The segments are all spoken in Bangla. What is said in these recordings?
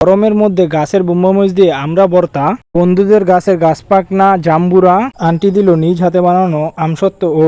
গরমের মধ্যে গাছের বোম্বামরিচ দিয়ে আমরা বর্তা বন্ধুদের গাছের গাছ পাকনা, জাম্বুরা। আন্টি দিল নিজ হাতে বানানো আমসত্ত্ব ও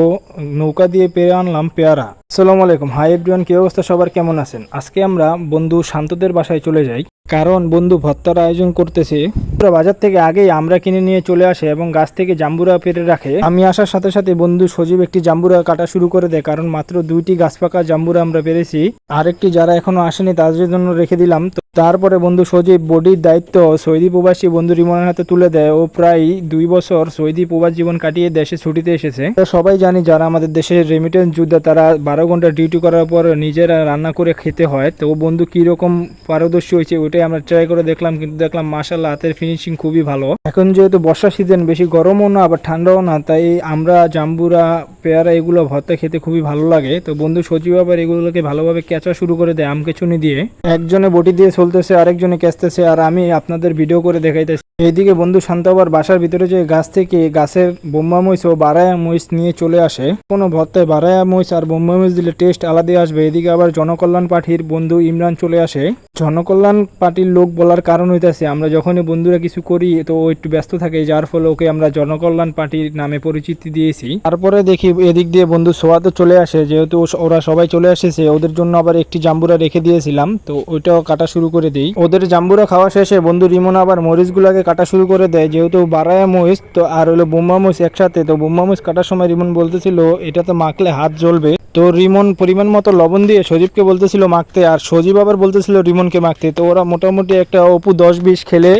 নৌকা দিয়ে পেরে আনলাম পেয়ারা। আসসালামু আলাইকুম। হাই এভরিওয়ান, কি অবস্থা? সবার কেমন আছেন? আজকে আমরা বন্ধু শান্তদের বাসায় চলে যাই। কারণ বন্ধু ভত্তার আয়োজন করতেছে। পুরো বাজার থেকে আগেই আমরা কিনে নিয়ে চলে আসে এবং গাছ থেকে জাম্বুরা পেরে রাখে। আমি আসার সাথে সাথে বন্ধু সজীব একটি জাম্বুরা কাটা শুরু করে দেয়, কারণ মাত্র দুইটি গাছ পাকা জাম্বুরা আমরা পেরেছি। আরেকটি যারা এখনও আসেনি, তাদের জন্য রেখে দিলাম। তো তারপরে বন্ধু সজীব বডির দায়িত্ব সৌদি প্রবাসী বন্ধু রিমনের হাতে তুলে দেয়। ও প্রায় দুই বছর সৌদি প্রবাস জীবন কাটিয়ে দেশে ছুটিতে এসেছে। সবাই জানি যারা আমাদের দেশের রেমিটেন্স যোদ্ধা, তারা বারো ঘণ্টা ডিউটি করার পর নিজেরা রান্না করে খেতে হয়। তো বন্ধু, কীরকম পারদর্শী হয়েছে ওইটাই আমরা ট্রাই করে দেখলাম, কিন্তু দেখলাম মাসাল্লাহ হাতের ফিনিশিং খুবই ভালো। এখন যেহেতু বর্ষা সিজন বেশি গরমও না, আবার ঠান্ডাও না, তাই আমরা জাম্বুরা পেয়ারা এগুলো ভর্তা খেতে খুবই ভালো লাগে। তো বন্ধু সজীব আবার এগুলোকে ভালোভাবে কেঁচা শুরু করে দেয় আমকে চুনি দিয়ে। একজনে বটি দিয়ে চলতেছে আরেকজনে কেচতেছে, আর আমি আপনাদের ভিডিও করে দেখাইতেছি। এইদিকে বন্ধু শান্ত আবার বাসার ভিতরে যে গাছ থেকে গাছের বোম্বা মরিচ ও বারায়া মরিচ নিয়ে চলে আসে। কোনো ভর্তায় বারায়া মরিচ আর বোম্বা মরিচ দিলে টেস্ট আলাদা আসবে। এদিকে আবার জনকল্যাণ পার্টির বন্ধু ইমরান চলে আসে। জনকল্যাণ পার্টির লোক বলার কারণ হইতাছে, আমরা যখনই বন্ধুরা কিছু করি, তো ও একটু ব্যস্ত থাকে, যার ফলে ওকে আমরা জনকল্যাণ পার্টির নামে পরিচিতি দিয়েছি। তারপরে দেখি এদিক দিয়ে বন্ধু সোয়াতে চলে আসে, যেহেতু ওরা সবাই চলে আসেছে, ওদের জন্য আবার একটি জাম্বুরা রেখে দিয়েছিলাম, তো ওইটাও কাটা শুরু করে দিই। ওদের জাম্বুরা খাওয়া শেষে বন্ধু রিমন আবার মরিচগুলোকে কাটা শুরু করে দেয়, যেহেতু বারায়া মরিচ, তো আর হলো বোম্বা মরিচ একসাথে, তো বোম্বা মরিচ কাটার সময় রিমন বলতেছিল, এটা তো মাখলে হাত জ্বলবে। তো রিমন পরিমাণ মতো লবণ দিয়ে সজীবকে বলতেছিল মাখতে, আর সজীব আবার বলতেছিল রিমনকে মাখতে। তো ওরা মোটামুটি একটা অপু দশ বিশ খেলে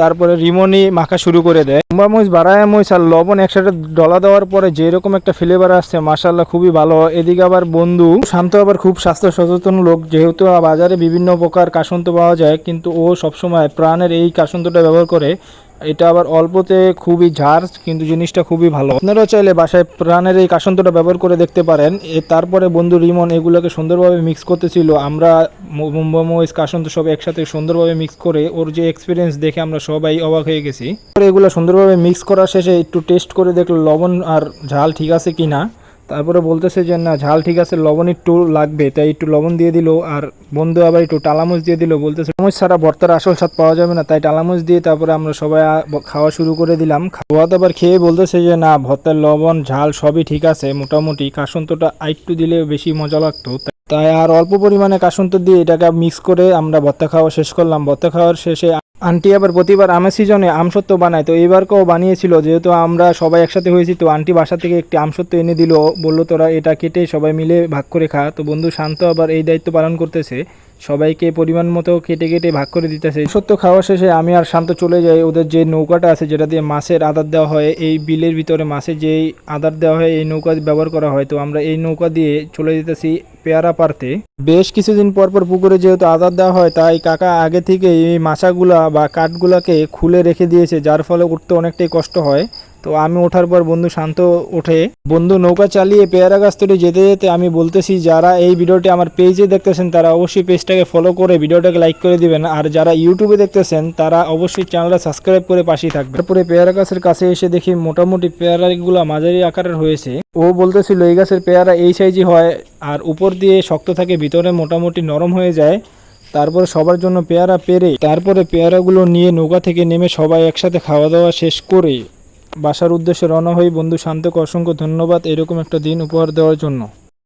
তারপরে রিমনই মাখা শুরু করে দেয়। বোম্বা মরিচ বারায়া মরিচ আর লবণ একসাথে ডলা দেওয়ার পরে যেরকম একটা ফ্লেভার আসছে মাসাল্লাহ খুবই ভালো। এদিকে আবার বন্ধু, শান্ত আবার খুব স্বাস্থ্য সচেতন লোক, যেহেতু বাজারে বিভিন্ন প্রকার কাসন্ত পাওয়া যায়, কিন্তু ও সবসময় প্রাণের এই কাসন্তটা ব্যবহার করে। এটা আবার অল্পতে খুবই ঝাড়, কিন্তু জিনিসটা খুবই ভালো। আপনারাও চাইলে বাসায় প্রাণের এই কাসন্তটা ব্যবহার করে দেখতে পারেন। তারপরে বন্ধু রিমন এগুলোকে সুন্দরভাবে মিক্স করতেছিল। আমরা মোমোস কাসন্ত সব একসাথে সুন্দরভাবে মিক্স করে ওর যে এক্সপিরিয়েন্স দেখে আমরা সবাই অবাক হয়ে গেছি। এগুলো সুন্দরভাবে মিক্স করার শেষে একটু টেস্ট করে দেখল, লবণ আর ঝাল ঠিক আছে কি না তারপরে বলতেছে যে, না, ঝাল ঠিক আছে, লবণ একটু লাগবে। তাই একটু লবণ দিয়ে দিল, আর বন্ধু আবার একটু টালামুচ দিয়ে দিল। বলতেছে চামচ ছাড়া ভর্তার আসল স্বাদ পাওয়া যাবে না। তাই টালামুচ দিয়ে তারপরে আমরা সবাই খাওয়া শুরু করে দিলাম। খাওয়া দাবার খেয়ে বলতেছে যে, না, ভর্তার লবণ, ঝাল সবই ঠিক আছে, মোটামুটি কাসন্তটা আরেকটু দিলে বেশি মজা লাগতো। তাই আর অল্প পরিমাণে কাসন্ত দিয়ে এটাকে মিক্স করে আমরা ভর্তা খাওয়া শেষ করলাম। ভর্তা খাওয়ার শেষে আন্টি আবার প্রতিবার আমের সিজনে আমসত্ব বানায়। তো এইবারকেও বানিয়েছিল, যেহেতু আমরা সবাই একসাথে হয়েছি, তো আন্টি বাসা থেকে একটি আমসত্ব এনে দিল। বলল, তোরা এটা কেটে সবাই মিলে ভাগ করে খা। তো বন্ধু শান্ত আবার এই দায়িত্ব পালন করতেছে। সবাইকে পরিমাণ মতো কেটে কেটে ভাগ করে দিতেছে। সত্য খাওয়া শেষে আমি আর শান্ত চলে যাই। ওদের যে নৌকাটা আছে, যেটা দিয়ে মাছের আদার দেওয়া হয়, এই বিলের ভিতরে মাছের যেই আদার দেওয়া হয়, এই নৌকা ব্যবহার করা হয়। তো আমরা এই নৌকা দিয়ে চলে যেতেছি পেয়ারা পারতে বেশ কিছুদিন পর পর পুকুরে যেহেতু আদার দেওয়া হয়, তাই কাকা আগে থেকে এই মাছাগুলা বা কাঠগুলাকে খুলে রেখে দিয়েছে, যার ফলে উঠতে অনেকটাই কষ্ট হয়। তো আমি ওঠার পর বন্ধু শান্ত ওঠে। বন্ধু, নৌকা চালিয়ে পেয়ারা গাছ তৈরি যেতে যেতে আমি বলতেছি, যারা এই ভিডিওটি আমার পেজে দেখতেছেন, তারা অবশ্যই পেজটাকে ফলো করে ভিডিওটাকে লাইক করে দিবেন। আর যারা ইউটিউবে দেখতেছেন, তারা অবশ্যই চ্যানেলটা সাবস্ক্রাইব করে পাশেই থাকবে তারপরে পেয়ারা গাছের কাছে এসে দেখি মোটামুটি পেয়ারাগুলো মাঝারি আকারের হয়েছে। ও বলতেছিল, এই গাছের পেয়ারা এই সাইজই হয়, আর উপর দিয়ে শক্ত থাকে, ভিতরে মোটামুটি নরম হয়ে যায়। তারপরে সবার জন্য পেয়ারা পেরে, তারপরে পেয়ারাগুলো নিয়ে নৌকা থেকে নেমে সবাই একসাথে খাওয়া দাওয়া শেষ করে বাসার উদ্দেশ্যে রওনা হই বন্ধু শান্তকে অসংখ্য ধন্যবাদ। এরকম একটা দিন উপহার দেওয়ার জন্য।